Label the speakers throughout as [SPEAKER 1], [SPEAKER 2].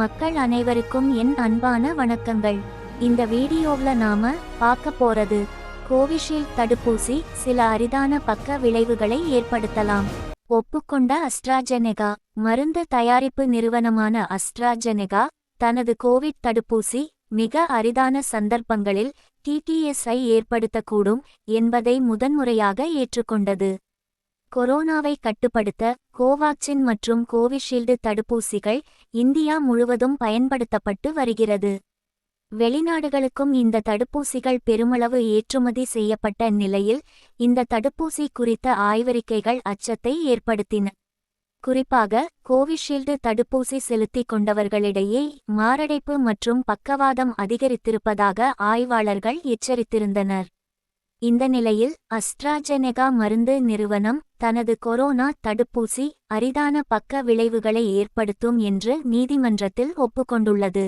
[SPEAKER 1] மக்கள் அனைவருக்கும் என் அன்பான வணக்கங்கள். இந்த வீடியோவில் நாம பார்க்க போறது கோவிஷீல்டு தடுப்பூசி சில அரிதான பக்க விளைவுகளை ஏற்படுத்தலாம். ஒப்புக்கொண்ட அஸ்ட்ராஜெனெகா மருந்து தயாரிப்பு நிறுவனமான அஸ்ட்ராஜெனெகா தனது கோவிட் தடுப்பூசி மிக அரிதான சந்தர்ப்பங்களில் டிடிஎஸ்ஐ ஏற்படுத்தக்கூடும் என்பதை முதன்முறையாக ஏற்றுக்கொண்டது. கொரோனாவை கட்டுப்படுத்த கோவாக்சின் மற்றும் கோவிஷீல்டு தடுப்பூசிகள் இந்தியா முழுவதும் பயன்படுத்தப்பட்டு வருகிறது. வெளிநாடுகளுக்கும் இந்த தடுப்பூசிகள் பெருமளவு ஏற்றுமதி செய்யப்பட்ட நிலையில் இந்த தடுப்பூசி குறித்த ஆய்வறிக்கைகள் அச்சத்தை ஏற்படுத்தின. குறிப்பாக கோவிஷீல்டு தடுப்பூசி செலுத்திக் கொண்டவர்களிடையே மாரடைப்பு மற்றும் பக்கவாதம் அதிகரித்திருப்பதாக ஆய்வாளர்கள் எச்சரித்திருந்தனர். இந்த நிலையில் அஸ்ட்ராஜெனெகா மருந்து நிறுவனம் தனது கொரோனா தடுப்பூசி அரிதான பக்க விளைவுகளை ஏற்படுத்தும் என்று நீதிமன்றத்தில் ஒப்புக்கொண்டுள்ளது.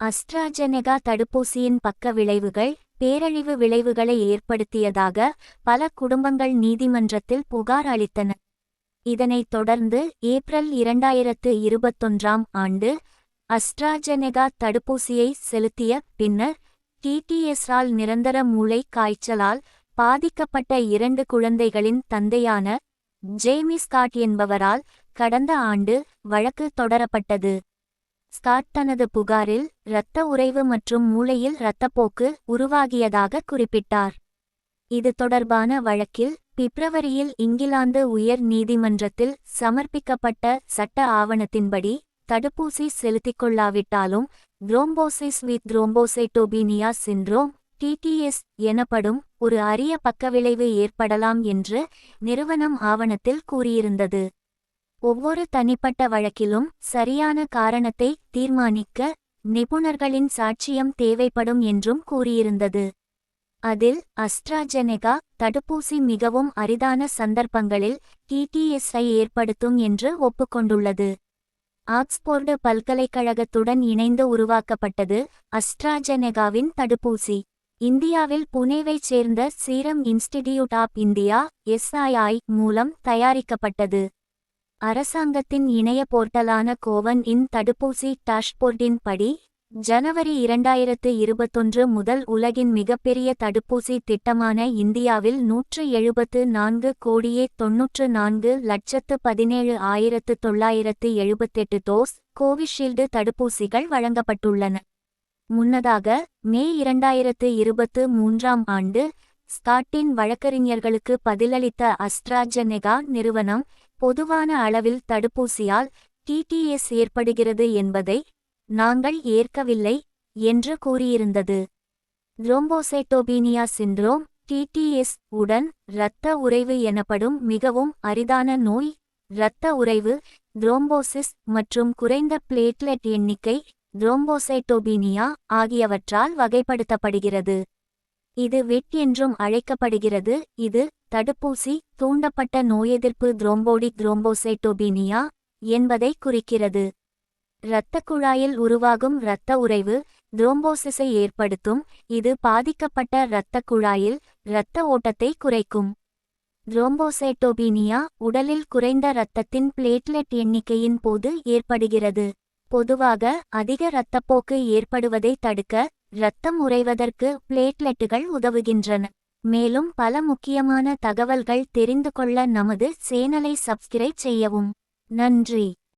[SPEAKER 1] அஸ்ட்ராஜெனெகா தடுப்பூசியின் பக்க விளைவுகள் பேரழிவு விளைவுகளை ஏற்படுத்தியதாக பல குடும்பங்கள் நீதிமன்றத்தில் புகார் அளித்தன. இதனைத் தொடர்ந்து ஏப்ரல் இரண்டாயிரத்து இருபத்தொன்றாம் ஆண்டு அஸ்ட்ராஜெனெகா தடுப்பூசியை செலுத்திய பின்னர் டிடிஎஸ்ரால் நிரந்தர மூளை காய்ச்சலால் பாதிக்கப்பட்ட இரண்டு குழந்தைகளின் தந்தையான ஜேமி ஸ்காட் என்பவரால் கடந்த ஆண்டு வழக்கு தொடரப்பட்டது. ஸ்காட் தனது புகாரில் இரத்த உறைவு மற்றும் மூளையில் இரத்தப்போக்கு உருவாகியதாக குறிப்பிட்டார். இது தொடர்பான வழக்கில் பிப்ரவரியில் இங்கிலாந்து உயர் நீதிமன்றத்தில் சமர்ப்பிக்கப்பட்ட சட்ட ஆவணத்தின்படி தடுப்பூசி செலுத்திக் கொள்ளாவிட்டாலும் thrombosis with thrombocytopenia syndrome TTS எனப்படும் ஒரு அரிய பக்கவிளைவு ஏற்படலாம் என்று நிறுவனம் ஆவணத்தில் கூறியிருந்தது. ஒவ்வொரு தனிப்பட்ட வழக்கிலும் சரியான காரணத்தை தீர்மானிக்க நிபுணர்களின் சாட்சியம் தேவைப்படும் என்றும் கூறியிருந்தது. அதில் அஸ்ட்ராஜெனெகா தடுப்பூசி மிகவும் அரிதான சந்தர்ப்பங்களில் டிடிஎஸ்ஐ ஏற்படுத்தும் என்று ஒப்புக்கொண்டுள்ளது. ஆக்ஸ்போர்டு பல்கலைக்கழகத்துடன் இணைந்து உருவாக்கப்பட்டது அஸ்ட்ராஜெனெகாவின் தடுப்பூசி. இந்தியாவில் புனேவைச் சேர்ந்த serum institute of India SII மூலம் தயாரிக்கப்பட்டது. அரசாங்கத்தின் இணைய போர்ட்டலான கோவன் இன் தடுப்பூசி டாஷ்போர்டின் படி ஜனவரி இரண்டாயிரத்து இருபத்தொன்று முதல் உலகின் மிகப்பெரிய தடுப்பூசி திட்டமான இந்தியாவில் நூற்று எழுபத்து நான்கு கோடியே தொன்னூற்று நான்கு லட்சத்து பதினேழு ஆயிரத்து தொள்ளாயிரத்து எழுபத்தெட்டு டோஸ் கோவிஷீல்டு தடுப்பூசிகள் வழங்கப்பட்டுள்ளன. முன்னதாக மே இரண்டாயிரத்து இருபத்து மூன்றாம் ஆண்டு ஸ்காட்டின் வழக்கறிஞர்களுக்கு பதிலளித்த அஸ்ட்ராஜெனெகா நிறுவனம் பொதுவான அளவில் தடுப்பூசியால் டிடிஎஸ் ஏற்படுகிறது என்பதை நாங்கள் ஏற்கவில்லை என்று கூறியிருந்தது. த்ரோம்போசைட்டோபீனியா சிண்ட்ரோம் டிடிஎஸ் உடன் இரத்த உறைவு எனப்படும் மிகவும் அரிதான நோய் இரத்த உறைவு த்ரோம்போசிஸ் மற்றும் குறைந்த பிளேட்லெட் எண்ணிக்கை த்ரோம்போசைட்டோபீனியா ஆகியவற்றால் வகைப்படுத்தப்படுகிறது. இது வெட் என்றும் அழைக்கப்படுகிறது. இது தடுப்பூசி தூண்டப்பட்ட நோயெதிர்ப்பு த்ரோம்போடிக் த்ரோம்போசைட்டோபீனியா என்பதை குறிக்கிறது. இரத்த குழாயில் உருவாகும் இரத்த உறைவு த்ரோம்போசிஸை ஏற்படுத்தும். இது பாதிக்கப்பட்ட இரத்த குழாயில் இரத்த ஓட்டத்தை குறைக்கும். த்ரோம்போசைட்டோபீனியா உடலில் குறைந்த இரத்தத்தின் பிளேட்லெட் எண்ணிக்கையின் போது ஏற்படுகிறது. பொதுவாக அதிக இரத்தப்போக்கு ஏற்படுவதை தடுக்க இரத்தம் உறைவதற்கு பிளேட்லெட்டுகள் உதவுகின்றன. மேலும் பல முக்கியமான தகவல்கள் தெரிந்து கொள்ள நமது சேனலை சப்ஸ்கிரைப் செய்யவும். நன்றி.